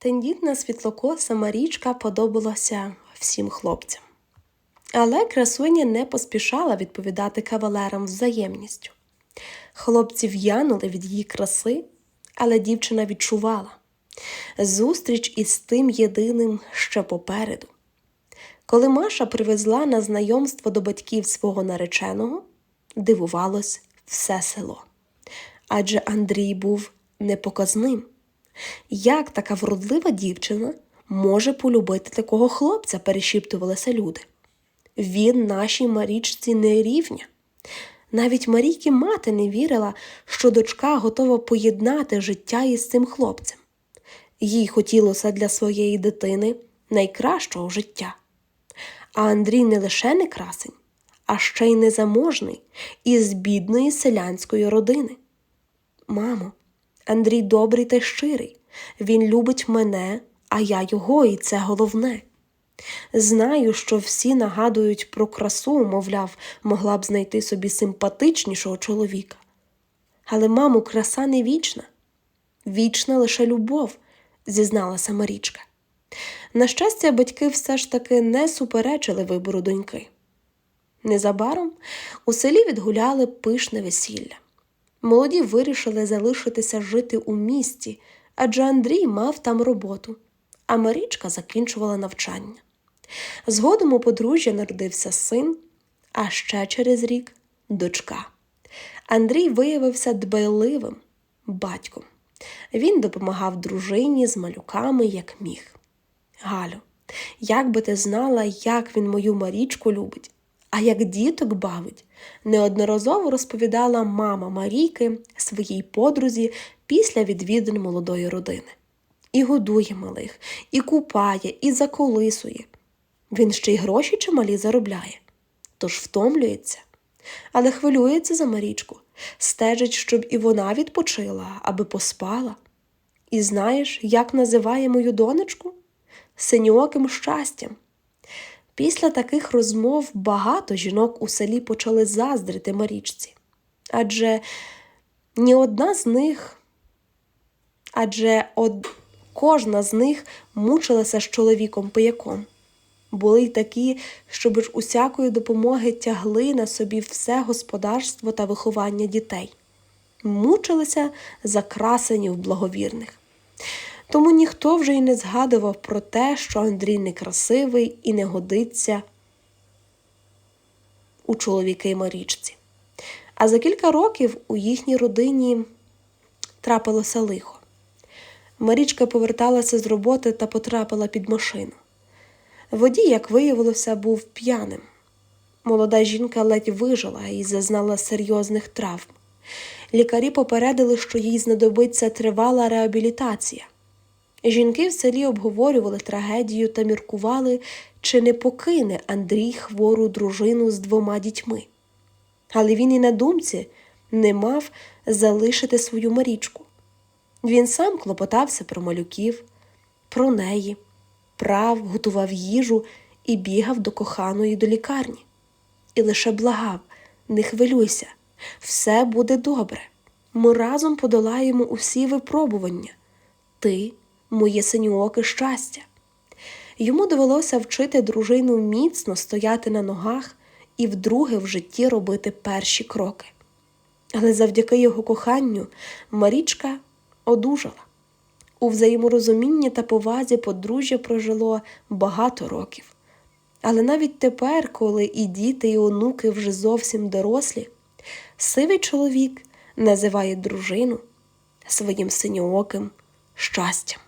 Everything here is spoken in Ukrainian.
Тендітна світлокоса Марічка подобалася всім хлопцям. Але красуня не поспішала відповідати кавалерам взаємністю. Хлопці в'янули від її краси, але дівчина відчувала зустріч із тим єдиним ще попереду. Коли Маша привезла на знайомство до батьків свого нареченого, дивувалось все село. Адже Андрій був непоказним. Як така вродлива дівчина може полюбити такого хлопця, перешіптувалися люди. Він нашій Марічці не рівня. Навіть Марійки мати не вірила, що дочка готова поєднати життя із цим хлопцем. Їй хотілося для своєї дитини найкращого життя. А Андрій не лише не красень, а ще й незаможний із бідної селянської родини. Мамо, Андрій добрий та щирий. Він любить мене, а я його, і це головне. Знаю, що всі нагадують про красу, мовляв, могла б знайти собі симпатичнішого чоловіка. Але, мамо, краса не вічна, вічна лише любов, зізналася Марічка. На щастя, батьки все ж таки не суперечили вибору доньки. Незабаром у селі відгуляли пишне весілля. Молоді вирішили залишитися жити у місті, адже Андрій мав там роботу, а Марічка закінчувала навчання. Згодом у подружжя народився син, а ще через рік дочка. Андрій виявився дбайливим батьком. Він допомагав дружині з малюками, як міг. Галю, як би ти знала, як він мою Марічку любить, а як діток бавить, неодноразово розповідала мама Марійки своїй подрузі після відвідин молодої родини. І годує малих, і купає, і заколисує. Він ще й гроші чималі заробляє, тож втомлюється, але хвилюється за Марічку, стежить, щоб і вона відпочила, аби поспала. І знаєш, як називає мою донечку? Синьоким щастям. Після таких розмов багато жінок у селі почали заздрити Марічці. Адже ні одна з них, адже од... кожна з них мучилася з чоловіком пияком. Були й такі, що без усякої допомоги тягли на собі все господарство та виховання дітей, мучилися за красенів благовірних. Тому ніхто вже й не згадував про те, що Андрій некрасивий і не годиться у чоловіки Марічці. А за кілька років у їхній родині трапилося лихо. Марічка поверталася з роботи та потрапила під машину. Водій, як виявилося, був п'яним. Молода жінка ледь вижила і зазнала серйозних травм. Лікарі попередили, що їй знадобиться тривала реабілітація. Жінки в селі обговорювали трагедію та міркували, чи не покине Андрій хвору дружину з двома дітьми. Але він і на думці не мав залишити свою Марічку. Він сам клопотався про малюків, про неї, прав, готував їжу і бігав до коханої до лікарні. І лише благав не хвилюйся, все буде добре. Ми разом подолаємо усі випробування. Ти моє синьооке щастя. Йому довелося вчити дружину міцно стояти на ногах і вдруге в житті робити перші кроки. Але завдяки його коханню Марічка одужала. У взаєморозумінні та повазі подружжя прожило багато років. Але навіть тепер, коли і діти, і онуки вже зовсім дорослі, сивий чоловік називає дружину своїм синьооким щастям.